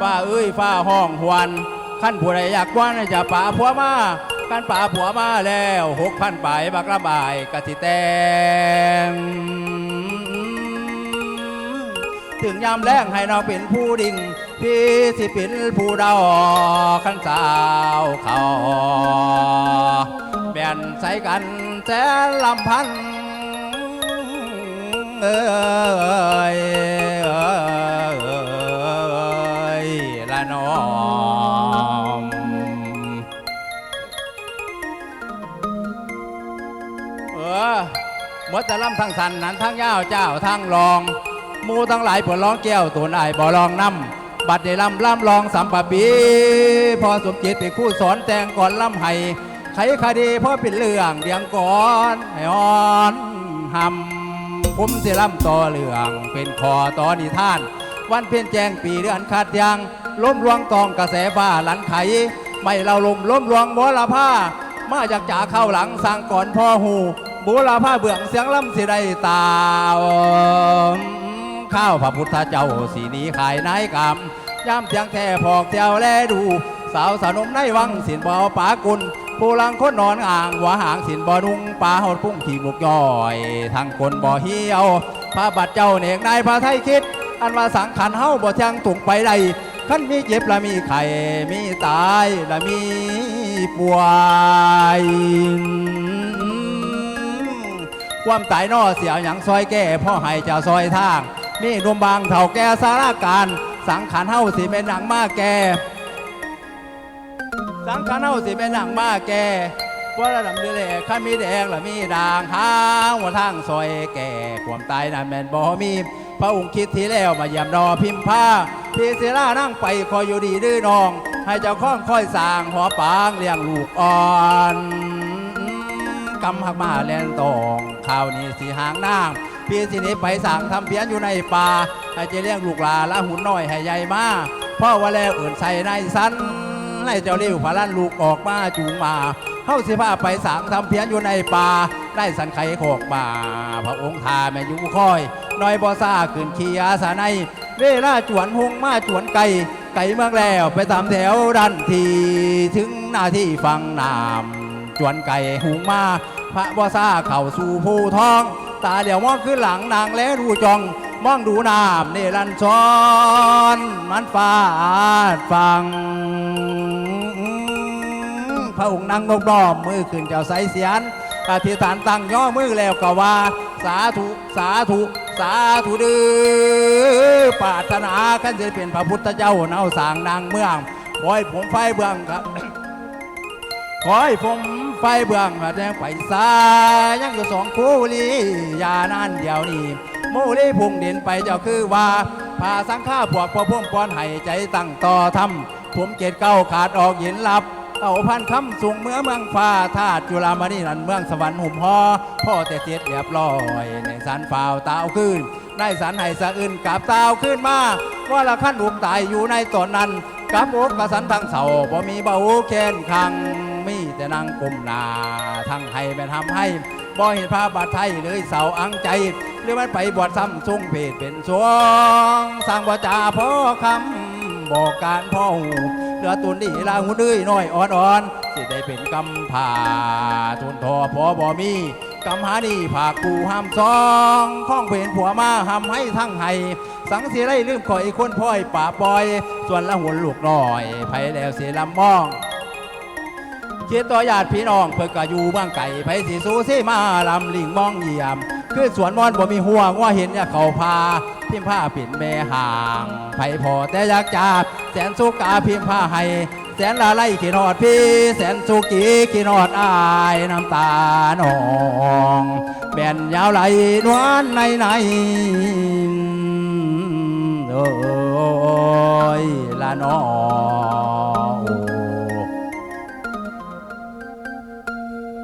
ฟ้าเอ้ยฝ้าห้องหวนขั้นผัวใดอยากว่านจะป่าผัวมาขั้นป่าผัวมาแล้วหกพันปลายบักระบายกะติแตงถึงยามแรงให้น้อเป็นผู้ดิ่งพี่สิเป็นผู้ดาขั้นสาวเขาแบ่นใส่กันแสนลำพัน เอ้ยละน้อมเออหมดแต่ำทั้งสันนั้นทั้งย่าวเจ้าทั้งรองมูทั้งหลายปวดร้องแก้วตัวไายบ่ลองน้ำบัดได้ลำล่ำลองสัมปะปีพอสมจิตเป็นคู่สอนแต่งก่อนล่ำให้ไขคดีพราะเป็นเรื่องเดียงก่อนให้อ่อนหำ ผมเสล่ำต่อเรื่องเป็นคอต่อนิท่าน วันเพียนแจงปีเดือนขาดยางล้มลวงตองกระแสฟ้าหลันไข ไม่เราลมล้มลวงบัวละผ้ามาจากจ่าเข้าหลังสั่งก่อนพ่อหูบัวละผ้าเบื้องเสียงล่ำสิได้ตาข้าวพระพุทธเจ้าสีนี้ขายนายกรรมย่ำเสียงแท่พอกเที่ยวแลดู สาวสนมในวังสินบ่อปากุล ผู้ลังคนนอนอ่างหัวหางสินบ่อนุงปลาหดพุ่งขี่มุกย่อย ทางคนบ่อเหี่ยวพระบัดเจ้าเนกนายพระไทยคิด อันว่าสังขันเฮาบ่ยังถุงไปใดขั้นมีเจ็บและมีไข่มีตายและมีป่วยความตายนอเสียอย่างซอยแก่พ่อให้จ้าซอยทางมีหนุ่มบางเถ่าแก่สารการ สังขารเฮาสิเป็นหนังมาแก่ สังขารเฮาสิเป็นหนังมาแก่ว่าระดับเดือดข้ามีแดงและมีด่างหางว่าทางซอยแก่ความตายนั้นแม่นบ่มีพระองค์คิดที่แล้วมาเยี่ยมรอพิมพ์ผ้าพี่เสรานั่งไปคอยอยู่ดีดื้อนอง ให้เจ้าข้องค่อยสร้างหัวปางเลี้ยงลูกอ่อนกำหักมาแลนตองข้าวนี้สีหางนางพี่สินี้ไปสั่งทำเพี้ยนอยู่ในป่าให้เจเลี้ยงลูกหลาละหุ่นน้อยให้ใหญ่มาพ่อว่าแล้วอื่นใส่ในสัน ให้เจ้าเลี้ยวพาลันลูกออกมาจูงมาเข้าสิพาไปสั่งทำเพี้ยนอยู่ในป่าได้สันไข่โขกมาพระองค์ทาแม่ยุคอย น้อยบอซ่าขึ้นขี่อาสาในเวลาจวนหงมาจวนไก่ไก่เมืองแล้วไปตามแถวดันทีถึงหน้าที่ฟังนามจวนไก่หุงมาพระบอซ่าเข้าสู่ผู้ท้อง ตาเดี๋ยวมองขึ้นหลังนางและดูจองมองดูน้ำเนรันชอนมันฟาดฟัง พระองค์นั่งนกดอมมือขึ้นเจ้าใสเสียนอธิษฐานตั้งย่อมือแล้วก็ว่า สาธุสาธุสาธุดื้อปารถนาขันจะเป็นพระพุทธเจ้าเนาสางนางเมืองบอยผมไฟเบื้องครับขอให้ผมไฟเบื้องแดงไปสายยังอยู่สองคู่ลียานานเดียวนี้โมลีพุ่งเด่นไปเจ้าคือว่าพาสังฆาพวกพ่อพุ่มปอนให้ใจตั้งต่อทำผมเกตเก้าขาดออกเห็นลับ เอาพันคำสูงเมื่อเมืองฟ้าธาตุจุฬามณีนันเมืองสวรรค์หุ่มห่อพ่อแต่เสียดเรียบร้อยในสันฝ่าวตาขึ้นได้สันให้สะอื่นกับตาวขึ้นมาว่าละขั้นอุกตายอยู่ในตอนนั้นกับอกกระสันทั้งเสาบ่มีเบาแค้นคังมีแต่นางกลมนาทั้งให้แม่ทำให้บ่เห็นภาพบาดไทยเลยเสาอังใจหรือมันไปบวชซ้ำทรงเพศเป็นสวงสร้างวาจาพ่อคำบอกการพ่อหู เหลือตุนดีลาหุ่นเอ้ยน้อยอ่อนๆสิได้เป็นกำผ่าทุนทอพอบ่มีกำหานี่ผากกูห้ามซองข้องเป็นผัวมาห้ามให้ทั้งให้สังเสียไรลืมข่อยคนพ่อยป่าปอย ส่วนละหุ่นลูกน้อยไผแล้วเสียลำมองเคิดต่อญาติพี่น้องเพิ่นก็อยู่เมืองไก่ไผสิสู้สิมาลำลิงมองเยี่ยมคือสวนมอนบ่มีห่วงว่าเห็นอย่าเขาพา พิมพ์ผ้าปิ่นเมห่างไผพอแต่อยากจาบแสนสุกาพิมพ์ผ้าให้แสนละไล่ขีนอดพี่แสนสุกีขีนอดอายน้ำตาหนองแบนยาวไหลนวลในใน